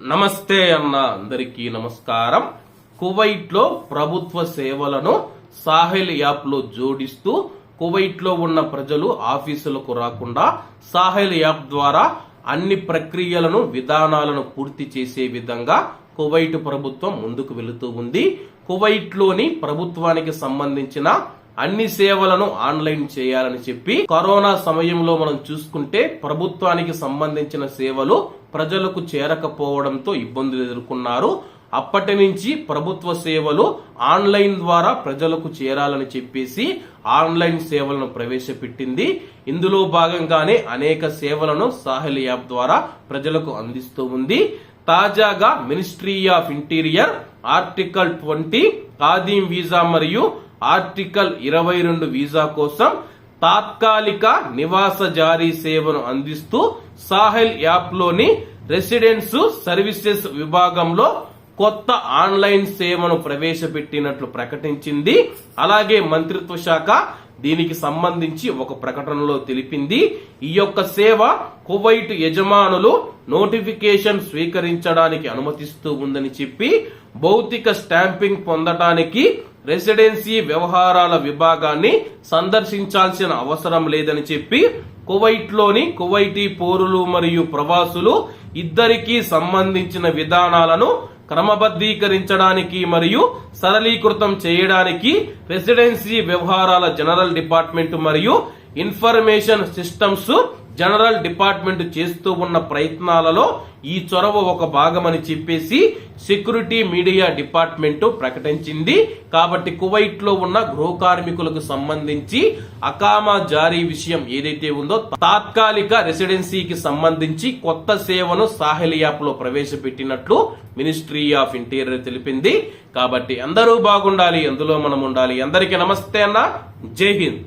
నమస్తే అన్న అందరికీ నమస్కారం. కువైట్లో ప్రభుత్వ సేవలను సాహెల్ యాప్లో జోడిస్తూ కువైట్లో ఉన్న ప్రజలు ఆఫీసులకు రాకుండా సాహెల్ యాప్ ద్వారా అన్ని ప్రక్రియలను విధానాలను పూర్తి చేసే విధంగా కువైట్ ప్రభుత్వం ముందుకు వెళుతూ ఉంది. కువైట్లోని ప్రభుత్వానికి సంబంధించిన అన్ని సేవలను ఆన్లైన్ చేయాలని చెప్పి కరోనా సమయంలో మనం చూసుకుంటే ప్రభుత్వానికి సంబంధించిన సేవలు ప్రజలకు చేరకపోవడంతో ఇబ్బందులు ఎదుర్కొన్నారు. అప్పటి నుంచి ప్రభుత్వ సేవలు ఆన్లైన్ ద్వారా ప్రజలకు చేరాలని చెప్పేసి ఆన్లైన్ సేవలను ప్రవేశపెట్టింది. ఇందులో భాగంగానే అనేక సేవలను సాహిల్ యాప్ ద్వారా ప్రజలకు అందిస్తూ ఉంది. తాజాగా ministry of interior article twenty ఖాదీం visa మరియు ఆర్టికల్ ఇరవై రెండు వీసా కోసం తాత్కాలిక నివాస జారీ సేవను అందిస్తూ సాహెల్ యాప్లోని రెసిడెన్స్ సర్వీసెస్ విభాగంలో కొత్త ఆన్లైన్ సేవను ప్రవేశపెట్టినట్లు ప్రకటించింది. అలాగే మంత్రిత్వ శాఖ దీనికి సంబంధించి ఒక ప్రకటనలో తెలిపింది. ఈ యొక్క సేవ కువైట్ యజమానులు నోటిఫికేషన్ స్వీకరించడానికి అనుమతిస్తూ ఉందని చెప్పి భౌతిక స్టాంపింగ్ పొందటానికి రెసిడెన్సీ వ్యవహారాల విభాగాన్ని సందర్శించాల్సిన అవసరం లేదని చెప్పి కువైట్లోని కువైటీ పౌరులు మరియు ప్రవాసులు ఇద్దరికీ సంబంధించిన విధానాలను క్రమబద్ధీకరించడానికి మరియు సరళీకృతం చేయడానికి రెసిడెన్సీ వ్యవహారాల జనరల్ డిపార్ట్మెంట్ మరియు ఇన్ఫర్మేషన్ సిస్టమ్స్ జనరల్ డిపార్ట్మెంట్ చేస్తూ ఉన్న ప్రయత్నాలలో ఈ చొరవ ఒక భాగమని చెప్పేసి సెక్యూరిటీ మీడియా డిపార్ట్మెంట్ ప్రకటించింది. కాబట్టి కువైట్లో ఉన్న గృహ కార్మికులకు సంబంధించి అకామా జారీ విషయం ఏదైతే ఉందో తాత్కాలిక రెసిడెన్సీకి సంబంధించి కొత్త సేవను సాహిల్ యాప్లో ప్రవేశపెట్టినట్లు మినిస్ట్రీ ఆఫ్ ఇంటీరియర్ తెలిపింది. కాబట్టి అందరూ బాగుండాలి అందులో మనం ఉండాలి. అందరికీ నమస్తే అన్న. జై హింద్.